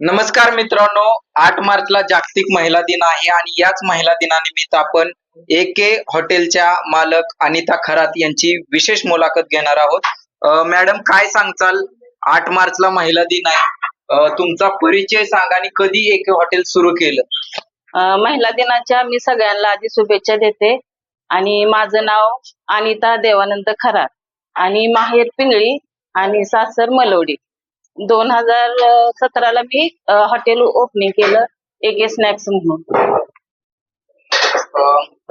नमस्कार मित्रांनो आठ मार्चला जागतिक महिला दिन आहे आणि याच महिला दिनानिमित्त आपण ए के हॉटेलच्या मालक अनिता खरात यांची विशेष मुलाखत घेणार आहोत. मॅडम काय सांगचाल आठ मार्चला महिला दिन आहे. तुमचा परिचय सांगा आणि कधी ए के हॉटेल सुरू केलं? महिला दिनाच्या मी सगळ्यांना आधी शुभेच्छा देते. आणि माझं नाव अनिता देवानंद खरात आणि माहेर पिंगळी आणि सासर मलवडी. दोन हजार सतराला मी हॉटेल ओपनिंग केलं एक स्नॅक्स म्हणून.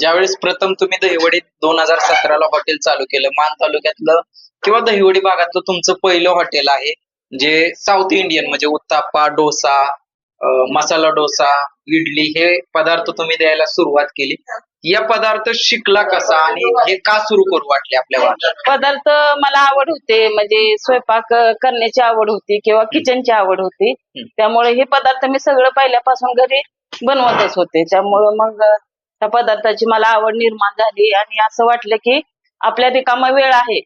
ज्यावेळेस प्रथम तुम्ही दहिवडीत दोन हजार सतराला हॉटेल चालू केलं मान तालुक्यातलं किंवा दहिवडी भागातलं तुमचं पहिलं हॉटेल आहे जे साऊथ इंडियन म्हणजे उत्ताप्पा डोसा मसाला डोसा इडली हे पदार्थ तुम्ही द्यायला सुरुवात केली. या पदार्थ शिकला कसा आणि हे का सुरू करू वाटले आपल्या? पदार्थ मला आवड होते म्हणजे स्वयंपाक करण्याची आवड होती किंवा किचनची आवड होती. त्यामुळे हे पदार्थ मी सगळं पहिल्यापासून घरी बनवतच होते. त्यामुळं मग त्या पदार्थाची मला आवड निर्माण झाली आणि असं वाटलं की आपल्या रिकामा वेळ आहे.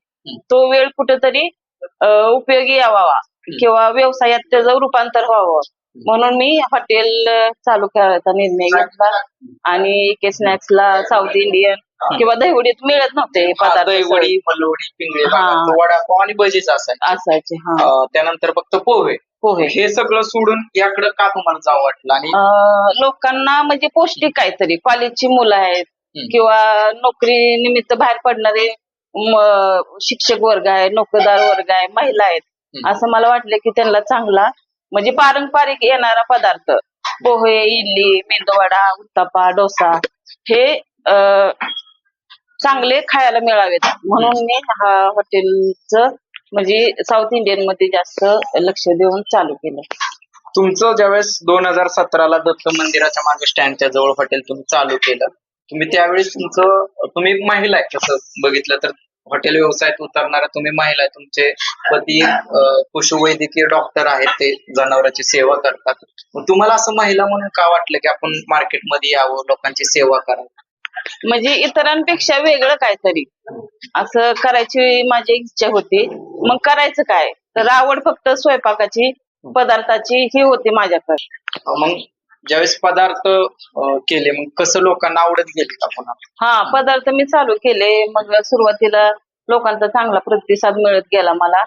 तो वेळ कुठेतरी उपयोगी यावा किंवा व्यवसायात त्याचं रूपांतर व्हावं. म्हणून मी हॉटेल चालू करायचा निर्णय घेतला. आणि के स्नॅक्सला साऊथ इंडियन किंवा दहिवडीत मिळत नव्हते पदार्थ दहीवडी पिंगळे वडापाव आणि भजीच असायचे. असायचे हा. अं, त्यानंतर फक्त पोहे. पोहे. हे सगळं सोडून याकडे का तुम्हाला जावं वाटलं? आणि अं, लोकांना म्हणजे पौष्टिक काहीतरी. कॉलेजची मुलं आहेत हम्म. किंवा नोकरी निमित्त बाहेर पडणारे म- शिक्षक वर्ग आहे नोकरदार वर्ग आहे महिला आहेत. हम्म. असं मला वाटलं की त्यांना चांगला म्हणजे पारंपरिक येणारा पदार्थ. पोहे इडली मेंदूवडा उत्तापा डोसा हे चांगले खायला मिळावेत. म्हणून मी हा हॉटेलच म्हणजे साऊथ इंडियनमध्ये जास्त लक्ष देऊन चालू केलं तुमचं ज्यावेळेस दोन हजार सतराला दत्त मंदिराच्या मागे स्टँडच्या जवळ हॉटेल तुम्ही चालू केलं तुम्ही त्यावेळेस तुमचं तुम्ही महिला आहे तसं बघितलं तर हॉटेल व्यवसायात उतरणारा तुम्ही महिला आहे. तुमचे पती पशुवैद्यकीय डॉक्टर आहेत. ते जनावरांची सेवा करतात. तुम्हाला असं महिला म्हणून का वाटलं की आपण मार्केटमध्ये यावं लोकांची सेवा करावी? म्हणजे इतरांपेक्षा वेगळं काहीतरी. असं करायची माझी इच्छा होती. मग करायचं काय? तर आवड फक्त स्वयंपाकाची पदार्थाची ही होती माझ्याकडे. मग ज्यावेळेस पदार्थ अं, केले मग कसं लोकांना आवडत गेले का पुन्हा? हा पदार्थ मी चालू केले. मग सुरुवातीला लोकांचा चांगला प्रतिसाद मिळत गेला मला.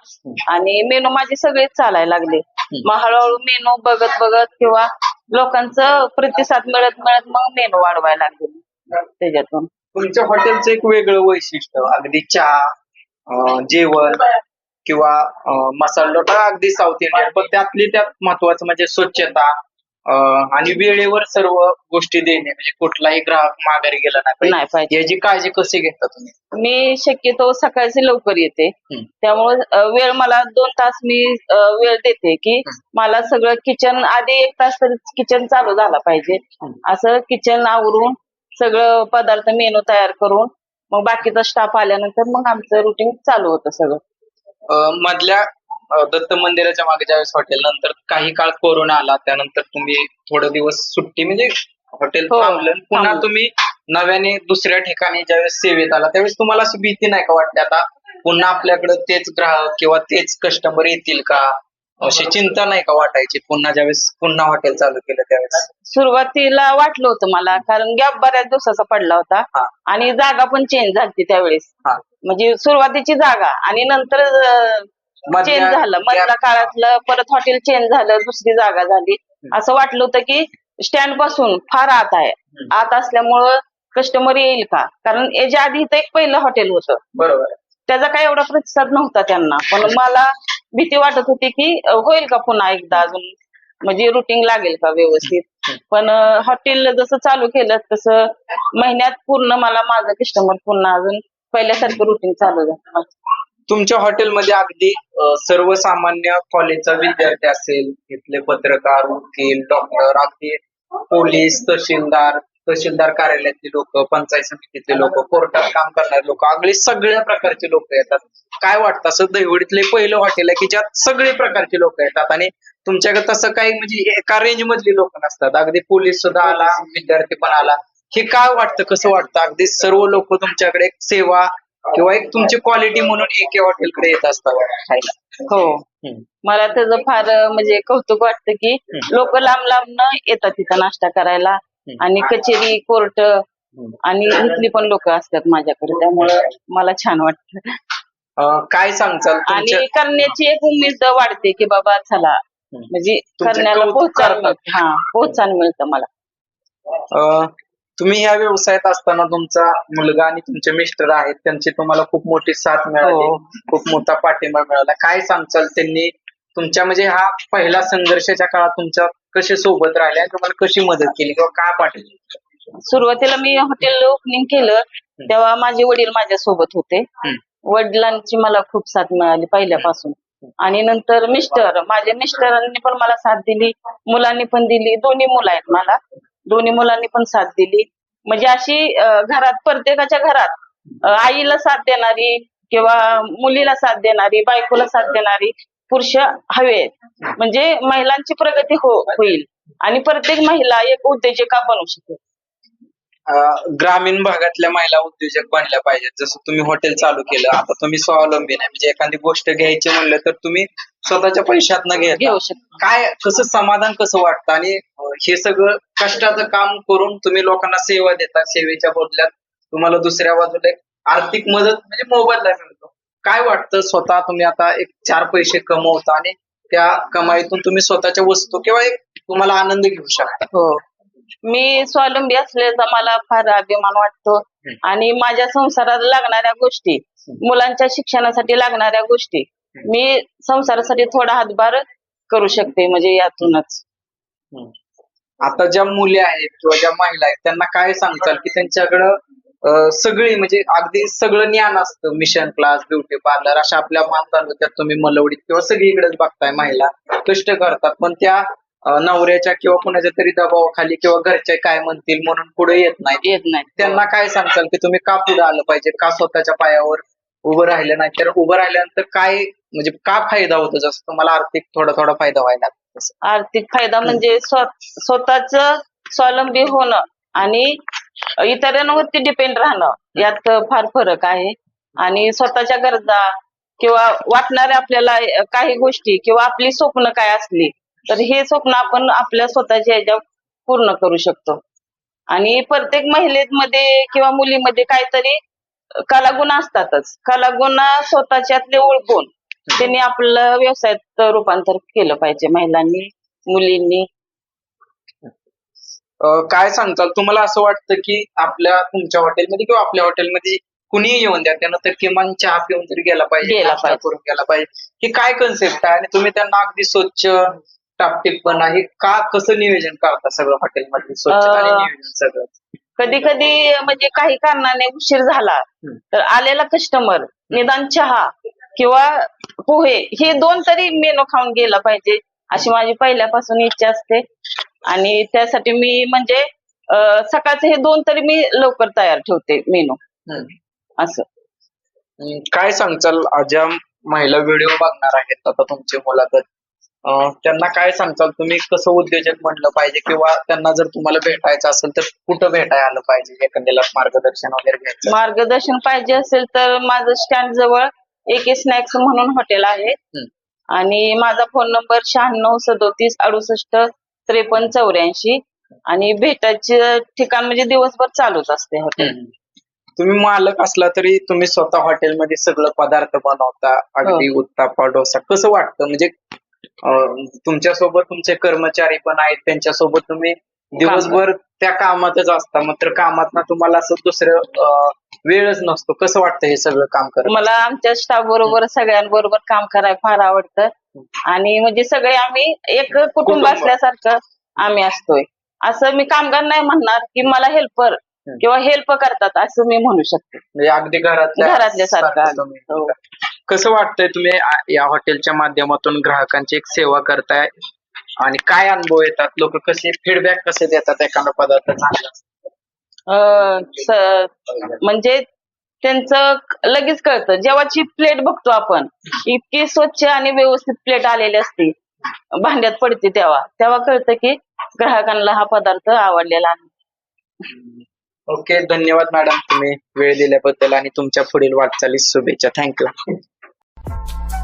आणि मेनू माझे सगळे चालायला लागले. मग हळूहळू मेनू बघत बघत किंवा लोकांचं प्रतिसाद मिळत मिळत मग मेनू वाढवायला लागले त्याच्यातून. तुमच्या हॉटेलचं एक वेगळं वैशिष्ट्य अगदी चहा अं, जेवण किंवा अं, मसाला डोसा अगदी साऊथ इंडियन पण त्यातली त्यात महत्वाचं म्हणजे स्वच्छता आणि वेळेवर सर्व गोष्टी देणे म्हणजे कुठलाही ग्राहक माघारी गेला नाही नाही पाहिजे. पाहिजे याची काळजी कशी घेता तुम्ही? मी शक्यतो सकाळची लवकर येते. त्यामुळे अ, वेळ मला दोन तास मी अ, वेळ देते की मला सगळं किचन आधी एक तास तरी किचन चालू झाला पाहिजे. असं किचन आवरून सगळं पदार्थ मेनू तयार करून मग बाकीचा स्टाफ आल्यानंतर मग आमचं रुटीन चालू होतं सगळं. अं, मधल्या दत्त मंदिराच्या मागे ज्यावेळेस हॉटेल नंतर काही काळ कोरोना आला त्यानंतर तुम्ही थोडे दिवस सुट्टी म्हणजे हॉटेल हो, थांबलं. पुन्हा थांबलं. तुम्ही नव्याने दुसऱ्या ठिकाणी ज्यावेळेस सेवेत आला त्यावेळेस तुम्हाला अशी भीती नाही का वाटते? आता पुन्हा आपल्याकडे तेच ग्राहक किंवा तेच कस्टमर येतील का? अशी चिंता नाही का वाटायची? पुन्हा ज्यावेळेस पुन्हा हॉटेल चालू केलं त्यावेळेस? सुरुवातीला वाटलं होतं मला कारण गॅप बऱ्याच दिवसाचा पडला होता. हा. आणि जागा पण चेंज झाली त्यावेळेस. हा. म्हणजे सुरुवातीची जागा आणि नंतर चेंज झालं. मधल्या काळातलं परत हॉटेल चेंज झालं दुसरी जागा झाली. असं वाटलं होतं की स्टँडपासून फार आत आहे. आत असल्यामुळं कस्टमर येईल का? कारण याच्या आधी इथं एक पहिलं हॉटेल होतं. बरोबर. त्याचा काही एवढा प्रतिसाद नव्हता त्यांना. पण मला भीती वाटत होती की होईल का पुन्हा एकदा अजून? म्हणजे रुटीन लागेल का व्यवस्थित? पण हॉटेल जसं चालू केलं तसं महिन्यात पूर्ण मला माझं कस्टमर पुन्हा अजून पहिल्यासारखं रुटीन चालू झालं. तुमच्या हॉटेलमध्ये अगदी सर्वसामान्य कॉलेजचा विद्यार्थी असेल इथले पत्रकार वकील डॉक्टर अगदी पोलीस तहसीलदार तहसीलदार कार्यालयातले लोक पंचायत समितीतले लोक कोर्टात काम करणारे लोक अगदी सगळ्या प्रकारचे लोक येतात. काय वाटतं? असं दहिवडीतले पहिलं हॉटेल आहे की ज्यात सगळे प्रकारचे लोक येतात आणि तुमच्याकडे तसं काही म्हणजे एका रेंज मधली लोक नसतात. अगदी पोलीस सुद्धा आला विद्यार्थी पण आला. हे काय वाटतं? कसं वाटतं? अगदी सर्व लोक तुमच्याकडे सेवा किंवा एक तुमची क्वालिटी म्हणून एके हॉटेलकडे येत असतात. खायला. हो. हम्म. मला त्याचं फार म्हणजे कौतुक वाटतं की लोक लांब लांब येतात तिथं नाश्ता करायला. आणि कचेरी कोर्ट आणि इथली पण लोक असतात माझ्याकडे त्यामुळं मला छान वाटतं. अं, काय सांगचाल तुमच्या आणि करण्याची एक उमेद वाढते की बाबा चला. म्हणजे तुमचे करण्याला कौतुक प्रोत्साहन करतात. मिळतं. हा मला. अं, तुम्ही ह्या व्यवसायात असताना तुमचा मुलगा आणि तुमचे मिस्टर आहेत त्यांची तुम्हाला खूप मोठी साथ मिळाली हो. खूप मोठा पाठिंबा मिळाला. काय सांगचाल त्यांनी? तुमच्या म्हणजे हा पहिला संघर्षाच्या काळात तुमच्या कसे सोबत राहिले आणि तुम्हाला कशी मदत केली किंवा काय पाठवली सुरुवातीला मी हॉटेल ओपनिंग केलं तेव्हा माझे वडील माझ्या सोबत होते. वडिलांची मला खूप साथ मिळाली पहिल्यापासून. आणि नंतर मिस्टर माझ्या मिस्टरांनी पण मला साथ दिली मुलांनी पण दिली दोन्ही मुलं आहेत मला. दोन्ही मुलांनी पण साथ दिली. म्हणजे अशी घरात प्रत्येकाच्या घरात आईला साथ देणारी किंवा मुलीला साथ देणारी बायकोला साथ देणारी पुरुष हवे आहेत. म्हणजे महिलांची प्रगती हो होईल. आणि प्रत्येक महिला एक उद्योजिका बनू शकेल. ग्रामीण भागातल्या महिला उद्योजक बनल्या पाहिजेत. जसं तुम्ही हॉटेल चालू केलं आता तुम्ही स्वावलंबी नाही. म्हणजे एखादी गोष्ट घ्यायची म्हणलं तर तुम्ही स्वतःच्या घेऊ शकतो. काय कसं समाधान कसं वाटतं? आणि हे सगळं कष्टाचं काम करून तुम्ही लोकांना सेवा देता सेवेच्या बदल्यात तुम्हाला दुसऱ्या बाजूला एक आर्थिक मदत म्हणजे मोबदला मिळतो. काय वाटतं? स्वतः तुम्ही आता एक चार पैसे कमवता आणि त्या कमाईतून तुम्ही स्वतःच्या वस्तू किंवा एक तुम्हाला आनंद घेऊ शकता. हो. मी स्वावलंबी असल्याचा मला फार अभिमान वाटतो. आणि माझ्या संसाराला लागणाऱ्या गोष्टी मुलांच्या शिक्षणासाठी लागणाऱ्या गोष्टी मी संसारासाठी थोडा हातभार करू शकते म्हणजे यातूनच. आता ज्या मुली आहेत किंवा ज्या महिला आहेत त्यांना काय सांगताल की त्यांच्याकडं सगळी म्हणजे अगदी सगळं ज्ञान असतं. मिशन क्लास ब्युटी पार्लर अशा आपल्या मान तालुक्यात तुम्ही मलवडीत किंवा सगळीकडेच बघताय महिला. कष्ट करतात पण त्या नवऱ्याच्या किंवा कुणाच्या तरी दबावाखाली किंवा घरचे काय म्हणतील म्हणून पुढे येत नाहीत येत नाही. त्यांना काय सांगताल की तुम्ही का पुढे आलं पाहिजे? का स्वतःच्या पायावर उभं राहिलं नाही? तर उभं राहिल्यानंतर काय म्हणजे का फायदा होतो जसं तुम्हाला आर्थिक थोडा थोडा फायदा व्हायला. आर्थिक फायदा म्हणजे स्वतःच स्वावलंबी होणं आणि इतरांवरती डिपेंड राहणं. यात फार फरक आहे. आणि स्वतःच्या गरजा किंवा वाटणाऱ्या आपल्याला काही गोष्टी किंवा आपली स्वप्न काय असली तर हे स्वप्न आपण आपल्या स्वतःच्या ह्याच्या पूर्ण करू शकतो. आणि प्रत्येक महिलेमध्ये किंवा मुलीमध्ये काहीतरी कलागुण असतातच. कलागुण स्वतःच्यातले ओळखून त्यांनी आपलं व्यवसायात रूपांतर केलं पाहिजे महिलांनी मुलींनी. काय सांगताल? तुम्हाला असं वाटतं की आपल्या तुमच्या हॉटेलमध्ये किंवा आपल्या हॉटेलमध्ये कुणीही येऊन द्या त्यानं तर किमान चहा पिऊन तरी गेला पाहिजे गेला पाहिजे. करून गेला पाहिजे. ही काय कन्सेप्ट आहे? आणि तुम्ही त्यांना अगदी स्वच्छ टापटीपणा हे का कसं नियोजन करता सगळं हॉटेलमध्ये? स्वच्छता आणि अं, नियोजन सगळं? कधी कधी म्हणजे काही कारणाने उशीर झाला हम्म. तर आलेला कस्टमर निदान चहा किंवा पोहे हे दोन तरी मेनू खाऊन गेला पाहिजे अशी माझी पहिल्यापासून इच्छा असते. आणि त्यासाठी मी म्हणजे अं, सकाळचे हे दोन तरी मी लवकर तयार ठेवते मेनू हम्म. असं. काय सांगचाल? अं, ज्या महिला व्हिडिओ बघणार आहेत. आता तुमची मुलाखत. त्यांना काय सांगचाल तुम्ही कसं उद्योजक म्हणलं पाहिजे? किंवा त्यांना जर तुम्हाला भेटायचं असेल तर कुठं भेटायला आलं पाहिजे? एखाद्याला मार्गदर्शन वगैरे घ्यायचं? मार्गदर्शन पाहिजे असेल तर माझं स्टँड जवळ एक स्नॅक्स म्हणून हॉटेल आहे. आणि माझा फोन नंबर शहाण्णव सदोतीस अडुसष्ट त्रेपन्न चौऱ्याऐंशी. आणि भेटायचे ठिकाण म्हणजे दिवसभर चालूच असते हॉटेल. तुम्ही मालक असला तरी तुम्ही स्वतः हॉटेलमध्ये सगळं पदार्थ बनवता अगदी उत्तापा डोसा. कसं वाटतं? म्हणजे तुमच्यासोबत तुमचे कर्मचारी पण आहेत त्यांच्यासोबत तुम्ही दिवसभर त्या कामातच असता. मात्र कामात ना तुम्हाला असं दुसरं वेळच नसतो. कसं वाटतं हे सगळं काम करत? मला आमच्या स्टाफ बरोबर सगळ्यांबरोबर काम करायला फार आवडतं. आणि म्हणजे सगळे आम्ही एक कुटुंब कुटुंब. असल्यासारखं आम्ही असतोय. असं मी कामगार नाही म्हणणार की मला हेल्पर किंवा हेल्प करतात असं मी म्हणू शकते. म्हणजे अगदी घरातल्या घरातल्या सारखं सारखं तुम्ही. हो. कसं वाटतंय तुम्ही आ- या हॉटेलच्या माध्यमातून ग्राहकांची एक सेवा करताय? आणि काय अनुभव येतात? लोक कसे फीडबॅक कसे देतात एखादा पदार्थ चांगला असेल अं, स- म्हणजे त्यांचं लगेच कळतं. जेव्हाची प्लेट बघतो आपण इतकी स्वच्छ आणि व्यवस्थित प्लेट आलेली असते भांड्यात पडते तेव्हा. तेव्हा कळतं की ग्राहकांना हा पदार्थ आवडलेला आहे. ओके धन्यवाद मॅडम तुम्ही वेळ दिल्याबद्दल आणि तुमच्या पुढील वाटचालीस शुभेच्छा. थँक्यू. you